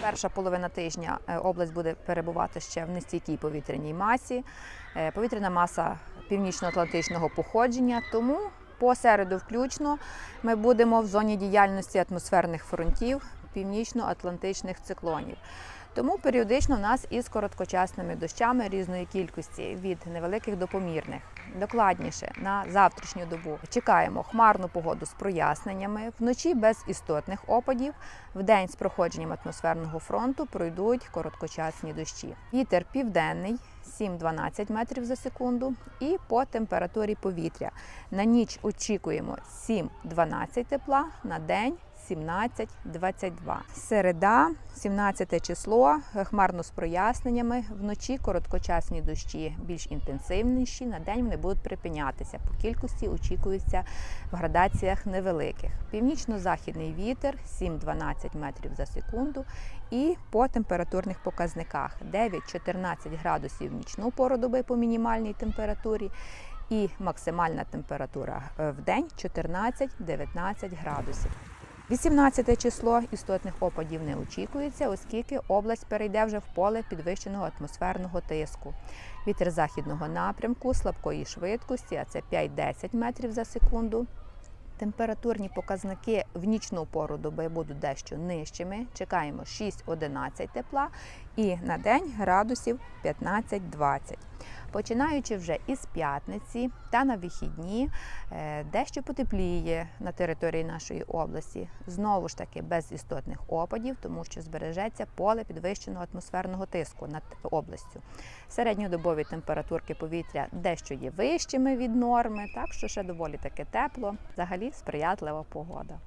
Перша половина тижня е, область буде перебувати ще в нестійкій повітряній масі. Е, Повітряна маса північно-атлантичного походження, тому по середу включно ми будемо в зоні діяльності атмосферних фронтів північно-атлантичних циклонів. Тому періодично в нас із короткочасними дощами різної кількості від невеликих до помірних. Докладніше на завтрашню добу чекаємо хмарну погоду з проясненнями, вночі без істотних опадів, вдень з проходженням атмосферного фронту пройдуть короткочасні дощі. Вітер південний 7-12 метрів за секунду. І по температурі повітря на ніч очікуємо 7-12 тепла, на день 17-22. Середа, 17 число, хмарно з проясненнями. Вночі короткочасні дощі більш інтенсивніші. На день вони будуть припинятися. По кількості очікується в градаціях невеликих. Північно-західний вітер 7-12 метрів за секунду. І по температурних показниках 9-14 градусів в нічну пору доби по мінімальній температурі. І максимальна температура е, в день 14-19 градусів. 18 число істотних опадів не очікується, оскільки область перейде вже в поле підвищеного атмосферного тиску. Вітер західного напрямку слабкої швидкості, а це 5-10 метрів за секунду. Температурні показники в нічну пору доби будуть дещо нижчими. Чекаємо 6-11 тепла і на день градусів 15-20. Починаючи вже із п'ятниці та на вихідні, е, дещо потепліє на території нашої області. Знову ж таки без істотних опадів, тому що збережеться поле підвищеного атмосферного тиску над областю. Середньодобові температурки повітря дещо є вищими від норми, так що ще доволі таки тепло. Взагалі сприятлива погода.